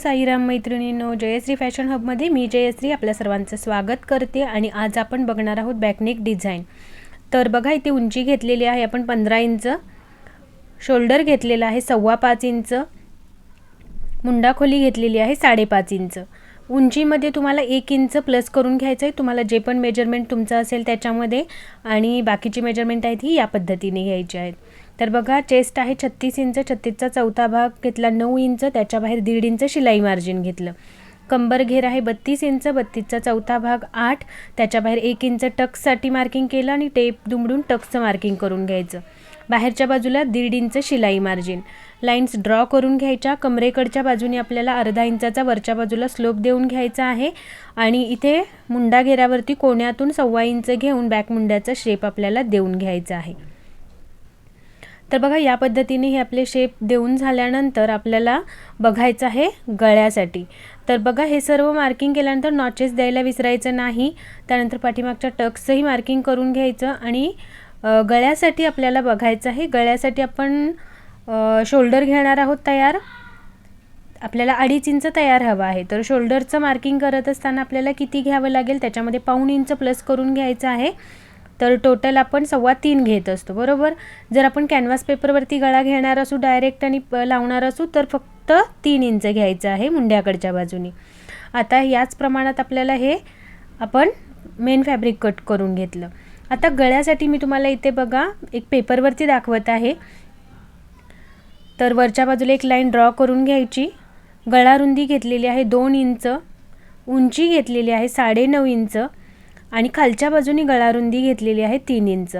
साईराम मैत्रिणींनो जयश्री फॅशन हबमध्ये मी जयश्री आपल्या सर्वांचं स्वागत करते आणि आज आपण बघणार आहोत बॅकनेक डिझाईन. तर बघा इथे उंची घेतलेली आहे आपण पंधरा इंच शोल्डर घेतलेला आहे सव्वा पाच इंच मुंडाखोली घेतलेली आहे साडेपाच इंच. उंचीमध्ये तुम्हाला एक इंच प्लस करून घ्यायचं आहे तुम्हाला जे पण मेजरमेंट तुमचं असेल त्याच्यामध्ये आणि बाकीची मेजरमेंट आहेत ही या पद्धतीने घ्यायची आहेत. तर बघा चेस्ट आहे छत्तीस इंच छत्तीसचा चौथा भाग घेतला नऊ इंच त्याच्या बाहेर दीड इंच शिलाई मार्जिन घेतलं. कंबर घेर आहे बत्तीस इंच बत्तीसचा चौथा भाग आठ त्याच्या बाहेर एक इंच टक्ससाठी मार्किंग केलं आणि टेप दुमडून टक्सचं मार्किंग करून घ्यायचं. बाहेरच्या बाजूला दीड इंच शिलाई मार्जिन लाईन्स ड्रॉ करून घ्यायच्या कमरेकडच्या बाजूने आपल्याला अर्धा इंचाचा वरच्या बाजूला स्लोप देऊन घ्यायचा आहे आणि इथे मुंडा घेरावरती कोण्यातून सव्वा इंच घेऊन बॅक मुंड्याचा शेप आपल्याला देऊन घ्यायचा आहे. तर बघा या पद्धतीने हे आपले शेप देऊन झाल्यानंतर आपल्याला बघायचं आहे गळ्यासाठी. तर बघा हे सर्व मार्किंग केल्यानंतर नॉचेस द्यायला विसरायचं नाही. त्यानंतर पाठीमागच्या टक्सही मार्किंग करून घ्यायचं आणि गळ्यासाठी आपल्याला बघायचं आहे. गळ्यासाठी आपण शोल्डर घेणार आहोत तयार. आपल्याला अडीच इंच तयार हवा आहे. तर शोल्डरचं मार्किंग करत असताना आपल्याला किती घ्यावं लागेल? त्याच्यामध्ये पाऊण इंच प्लस करून घ्यायचं आहे. तर टोटल आपण सव्वा तीन घेत असतो बरोबर? जर आपण कॅनव्हास पेपरवरती गळा घेणार असू डायरेक्ट आणि लावणार असू तर फक्त तीन इंच घ्यायचं आहे मुंड्याकडच्या बाजूनी. आता याच प्रमाणात आपल्याला हे आपण मेन फॅब्रिक कट करून घेतलं. आता गळ्यासाठी मी तुम्हाला इथे बघा एक पेपरवरती दाखवत आहे. तर वरच्या बाजूला एक लाईन ड्रॉ करून घ्यायची. गळा रुंदी घेतलेली आहे दोन इंच उंची घेतलेली आहे साडे नऊ इंच. आणि खालच्या बाजूनी गळारुंदी घेतलेली आहे तीन इंच.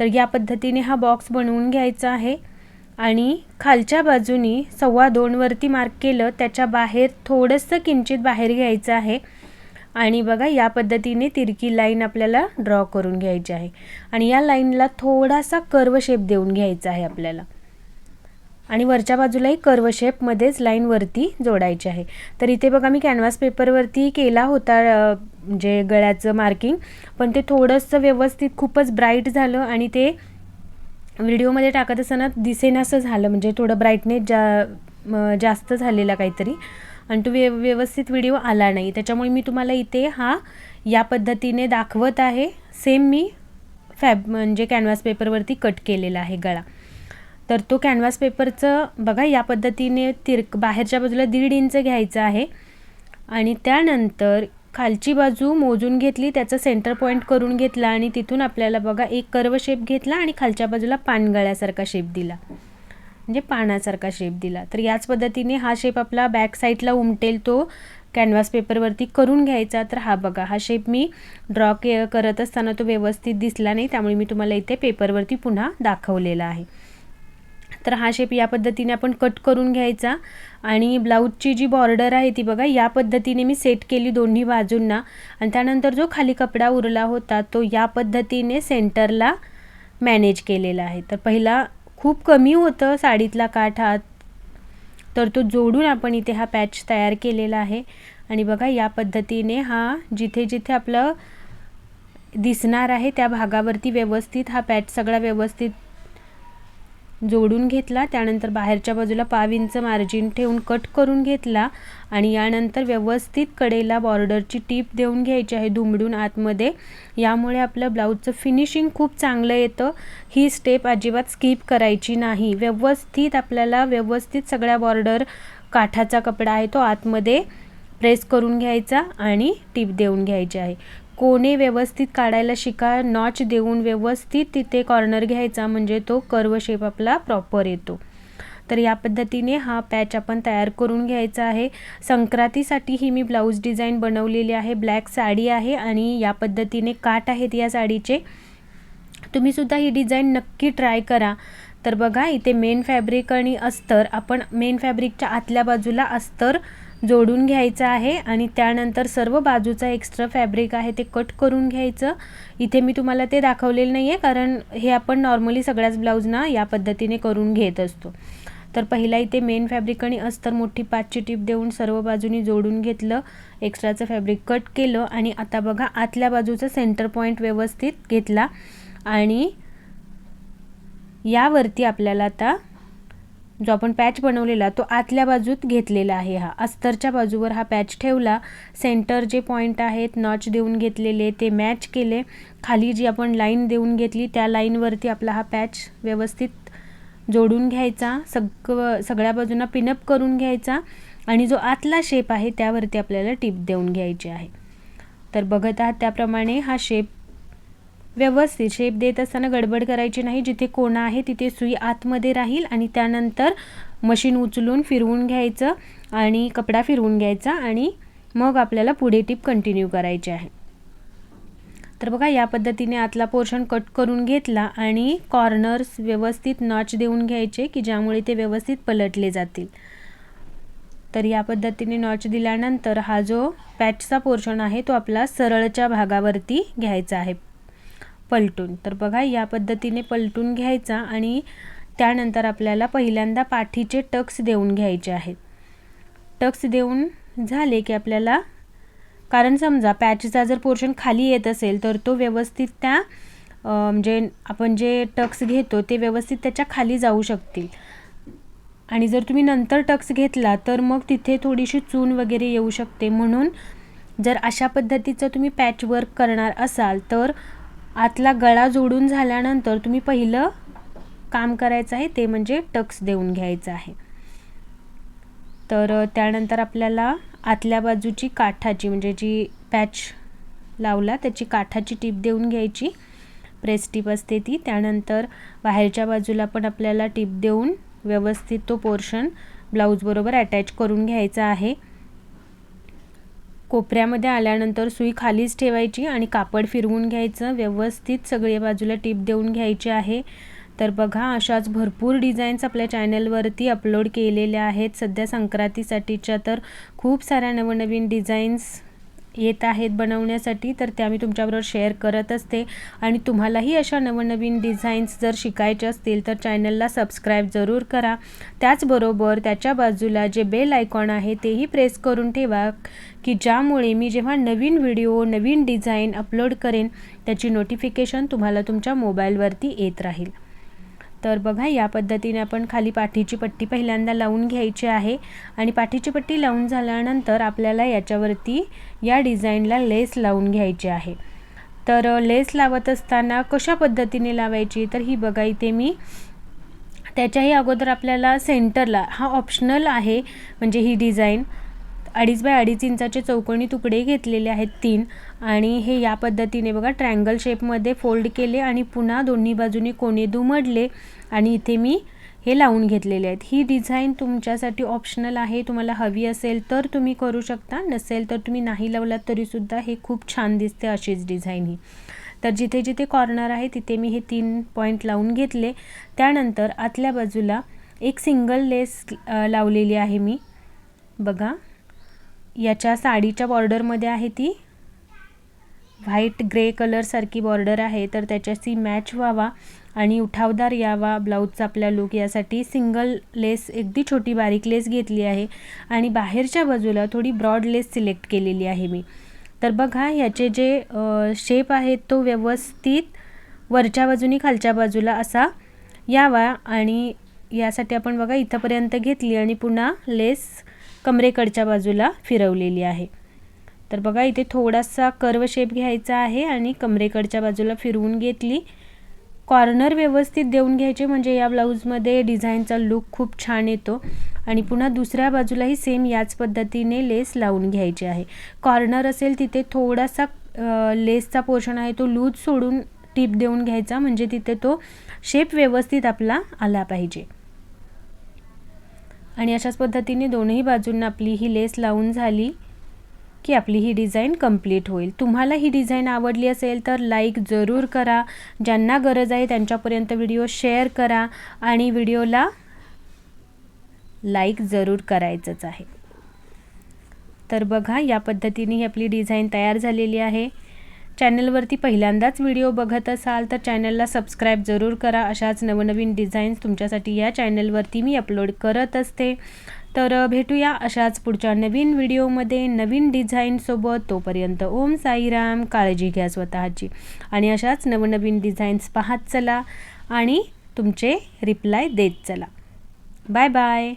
तर या पद्धतीने हा बॉक्स बनवून घ्यायचा आहे. आणि खालच्या बाजूनी सव्वा दोनवरती मार्क केलं त्याच्या बाहेर थोडंसं किंचित बाहेर घ्यायचं आहे. आणि बघा या पद्धतीने तिरकी लाईन आपल्याला ड्रॉ करून घ्यायची आहे. आणि या लाईनला थोडासा कर्व शेप देऊन घ्यायचा आहे आपल्याला. आणि वरच्या बाजूलाही कर्व शेपमध्येच लाईन वरती जोडायची आहे. तर इथे बघा मी कॅनव्हास पेपरवरती केला होता म्हणजे गळ्याचं मार्किंग पण ते थोडंसं व्यवस्थित खूपच ब्राईट झालं आणि ते व्हिडिओमध्ये टाकत असताना दिसेनासं झालं. म्हणजे थोडं ब्राईटनेस जा जास्त झालेला काहीतरी. आणि तो व्य व्यवस्थित व्हिडिओ आला नाही. त्याच्यामुळे मी तुम्हाला इथे हा या पद्धतीने दाखवत आहे. सेम मी फॅब म्हणजे कॅनव्हास पेपरवरती कट केलेला आहे गळा. तर तो कॅनव्हास पेपरचं बघा या पद्धतीने तिरक बाहेरच्या बाजूला दीड इंच घ्यायचं आहे. आणि त्यानंतर खालची बाजू मोजून घेतली त्याचं सेंटर पॉईंट करून घेतला आणि तिथून आपल्याला बघा एक कर्व शेप घेतला आणि खालच्या बाजूला पानगळ्यासारखा शेप दिला. म्हणजे पानासारखा शेप दिला. तर याच पद्धतीने हा शेप आपला बॅक साईडला उमटेल तो कॅनव्हास पेपरवरती करून घ्यायचा. तर हा बघा हा शेप मी ड्रॉ के करत असताना तो व्यवस्थित दिसला नाही त्यामुळे मी तुम्हाला इथे पेपरवरती पुन्हा दाखवलेला आहे. तर हा शेप या पद्धतीने आपण कट करून घ्यायचा. आणि ब्लाऊजची जी बॉर्डर आहे ती बघा या पद्धतीने मी सेट केली दोन्ही बाजूंना. आणि त्यानंतर जो खाली कपडा उरला होता तो या पद्धतीने सेंटरला मॅनेज केलेला आहे. तर पहिला खूप कमी होतं साडीतला काठ हा तर तो जोडून आपण इथे हा पॅच तयार केलेला आहे. आणि बघा या पद्धतीने हा जिथे जिथे आपलं दिसणार आहे त्या भागावरती व्यवस्थित हा पॅच सगळा व्यवस्थित जोडून घेतला. त्यानंतर बाहेरच्या बाजूला पाव इंच मार्जिन ठेवून कट करून घेतला. आणि यानंतर व्यवस्थित कडेला बॉर्डरची टीप देऊन घ्यायची आहे दुमडून आतमध्ये. यामुळे आपलं ब्लाऊजचं फिनिशिंग खूप चांगलं येतं. ही स्टेप अजिबात स्किप करायची नाही. व्यवस्थित आपल्याला व्यवस्थित सगळ्या बॉर्डर काठाचा कपडा आहे तो आतमध्ये प्रेस करून घ्यायचा आणि टीप देऊन घ्यायची आहे. कोणे व्यवस्थित काढायला शिका नॉच देऊन व्यवस्थित तिथे कॉर्नर घ्यायचा म्हणजे तो कर्व शेप आपला प्रॉपर येतो. तर या पद्धतीने हा पॅच आपण तयार करून घ्यायचा आहे. संक्रांतीसाठी ही मी ब्लाऊज डिझाईन बनवलेली आहे. ब्लॅक साडी आहे आणि या पद्धतीने काट आहेत या साडीचे. तुम्हीसुद्धा ही डिझाईन नक्की ट्राय करा. तर बघा इथे मेन फॅब्रिक आणि अस्तर आपण मेन फॅब्रिकच्या आतल्या बाजूला अस्तर जोडून घ्यायचं आहे आणि त्यानंतर सर्व बाजूचा एक्स्ट्रा फॅब्रिक आहे ते कट करून घ्यायचं. इथे मी तुम्हाला ते दाखवलेलं नाही आहे कारण हे आपण नॉर्मली सगळ्याच ब्लाऊजना या पद्धतीने करून घेत असतो. तर पहिला इथे मेन फॅब्रिक आणि अस्तर मोठी पाचची टीप देऊन सर्व बाजूनी जोडून घेतलं एक्स्ट्राचं फॅब्रिक कट केलं आणि आता बघा आतल्या बाजूचं सेंटर पॉईंट व्यवस्थित घेतला आणि यावरती आपल्याला आता जो आपण पॅच बनवलेला तो आतल्या बाजूत घेतलेला आहे हा. अस्तरच्या बाजूवर हा पॅच ठेवला. सेंटर जे पॉईंट आहेत नॉच देऊन घेतलेले ते मॅच केले. खाली जी आपण लाईन देऊन घेतली त्या लाईनवरती आपला हा पॅच व्यवस्थित जोडून घ्यायचा. सग सगळ्या बाजूंना पिनअप करून घ्यायचा आणि जो आतला शेप आहे त्यावरती आपल्याला टिप देऊन घ्यायची आहे. तर बघत आहात त्याप्रमाणे हा शेप व्यवस्थित शेप देत असताना गडबड करायची नाही. जिथे कोणा आहे तिथे सुई आतमध्ये राहील आणि त्यानंतर मशीन उचलून फिरवून घ्यायचं आणि कपडा फिरवून घ्यायचा आणि मग आपल्याला पुढे टिप कंटिन्यू करायची आहे. तर बघा या पद्धतीने आतला पोर्शन कट करून घेतला आणि कॉर्नर्स व्यवस्थित नॉच देऊन घ्यायचे की ज्यामुळे ते व्यवस्थित पलटले जातील. तर या पद्धतीने नॉच दिल्यानंतर हा जो पॅचचा पोर्शन आहे तो आपला सरळच्या भागावरती घ्यायचा आहे. पलटून. तर बघा या पद्धतीने पलटून घ्यायचा आणि त्यानंतर आपल्याला पहिल्यांदा पाठीचे टक्स देऊन घ्यायचे आहेत. टक्स देऊन झाले की आपल्याला कारण समजा पॅचचा जर पोर्शन खाली येत असेल तर तो व्यवस्थित त्या म्हणजे आपण जे टक्स घेतो ते व्यवस्थित त्याच्याखाली जाऊ शकतील. आणि जर तुम्ही नंतर टक्स घेतला तर मग तिथे थोडीशी चून वगैरे येऊ शकते. म्हणून जर अशा पद्धतीचं तुम्ही पॅच वर्क करणार असाल तर आतला गळा जोडून झाल्यानंतर तुम्ही पहिलं काम करायचं आहे ते म्हणजे टक्स देऊन घ्यायचं आहे. तर त्यानंतर आपल्याला आतल्या बाजूची काठाची म्हणजे जी पॅच लावला त्याची काठाची टीप देऊन घ्यायची. प्रेस टीप असते ती. त्यानंतर बाहेरच्या बाजूला पण आपल्याला टीप देऊन व्यवस्थित तो पोर्शन ब्लाऊजबरोबर अटॅच करून घ्यायचा आहे. कोपऱ्यामध्ये आल्यानंतर सुई खालीच ठेवायची आणि कापड फिरवून घ्यायचं. व्यवस्थित सगळे बाजूला टीप देऊन घ्यायची आहे. तर बघा अशाच भरपूर डिझाईन्स आपल्या चॅनलवरती अपलोड केलेल्या आहेत. सध्या संक्रांतीसाठीच्या तर खूप साऱ्या नवनवीन डिझाईन्स येत आहेत बनवण्यासाठी तर त्या मी तुमच्याबरोबर शेअर करत असते. आणि तुम्हालाही अशा नवनवीन डिझाईन्स जर शिकायचे असतील तर चॅनलला सबस्क्राईब जरूर करा. त्याचबरोबर त्याच्या बाजूला जे बेल आयकॉन आहे तेही प्रेस करून ठेवा की ज्यामुळे मी जेव्हा नवीन व्हिडिओ नवीन डिझाईन अपलोड करेन त्याची नोटिफिकेशन तुम्हाला तुमच्या मोबाईलवरती येत राहील. तर बघा या पद्धतीने आपण खाली पाठीची पट्टी पहिल्यांदा लावून घ्यायची आहे आणि पाठीची पट्टी लावून झाल्यानंतर आपल्याला याच्यावरती या डिझाईनला लेस लावून घ्यायची आहे. तर लेस लावत असताना कशा पद्धतीने लावायची? तर ही बघा इथे मी त्याच्याही अगोदर आपल्याला सेंटरला हा ऑप्शनल आहे म्हणजे ही डिझाईन. अडीच बाय अडीच इंचाचे चौकोनी तुकडे घेतलेले आहेत तीन. आणि हे या पद्धतीने बघा ट्रँगल शेपमध्ये फोल्ड केले आणि पुन्हा दोन्ही बाजूने कोणे दुमडले. आणि इथे मी हे लावून घेतलेले आहेत. ही डिझाईन तुमच्यासाठी ऑप्शनल आहे. तुम्हाला हवी असेल तर तुम्ही करू शकता. नसेल तर तुम्ही नाही लावलात तरीसुद्धा हे खूप छान दिसते अशीच डिझाईन ही. तर जिथे जिथे कॉर्नर आहे तिथे मी हे तीन पॉईंट लावून घेतले. त्यानंतर आतल्या बाजूला एक सिंगल लेस लावलेली आहे मी. बघा. याच्या साडीच्या बॉर्डरमध्ये आहे ती. व्हाईट ग्रे कलरसारखी बॉर्डर आहे. तर त्याच्याशी मॅच व्हावा आणि उठावदार यावा ब्लाऊजचा आपल्या लुक यासाठी सिंगल लेस अगदी छोटी बारीक लेस घेतली आहे. आणि बाहेरच्या बाजूला थोडी ब्रॉड लेस सिलेक्ट केलेली आहे मी. तर बघा ह्याचे जे शेप आहे तो व्यवस्थित वरच्या बाजूनी खालच्या बाजूला असा यावा. आणि यासाठी आपण बघा इथंपर्यंत घेतली आणि पुन्हा लेस कमरेकडच्या बाजूला फिरवलेली आहे. तर बघा इथे थोडासा कर्व शेप घ्यायचा आहे आणि कमरेकडच्या बाजूला फिरवून घेतली. कॉर्नर व्यवस्थित देऊन घ्यायचे म्हणजे या ब्लाऊजमध्ये डिझाईनचा लुक खूप छान येतो. आणि पुन्हा दुसऱ्या बाजूलाही सेम याच पद्धतीने लेस लावून घ्यायची आहे. कॉर्नर असेल तिथे थोडासा लेसचा पोर्शन आहे तो लूज सोडून टीप देऊन घ्यायचा म्हणजे तिथे तो शेप व्यवस्थित आपला आला पाहिजे. आणि अशाच पद्धतीने दोन्ही बाजूंना आपली ही लेस लावून झाली की आपली ही डिझाईन कंप्लीट होईल. तुम्हाला ही डिझाईन आवडली असेल तर लाईक जरूर करा. ज्यांना गरज आहे त्यांच्यापर्यंत व्हिडिओ शेअर करा आणि व्हिडिओला लाईक जरूर करायचंच आहे. तर बघा या पद्धतीने ही आपली डिझाईन तयार झालेली आहे. चॅनलवरती पहिल्यांदाच व्हिडिओ बघत असाल तर चॅनलला सबस्क्राईब जरूर करा. अशाच नवनवीन डिझाईन्स तुमच्यासाठी या चॅनलवरती मी अपलोड करत असते. तर भेटूया अशाच पुढच्या नवीन व्हिडिओमध्ये. नवीन डिझाईनसोबत तोपर्यंत ओम साईराम. काळजी घ्या स्वतःची. आणि अशाच नवनवीन डिझाईन्स पाहत चला आणि तुमचे रिप्लाय देत चला. Bye bye.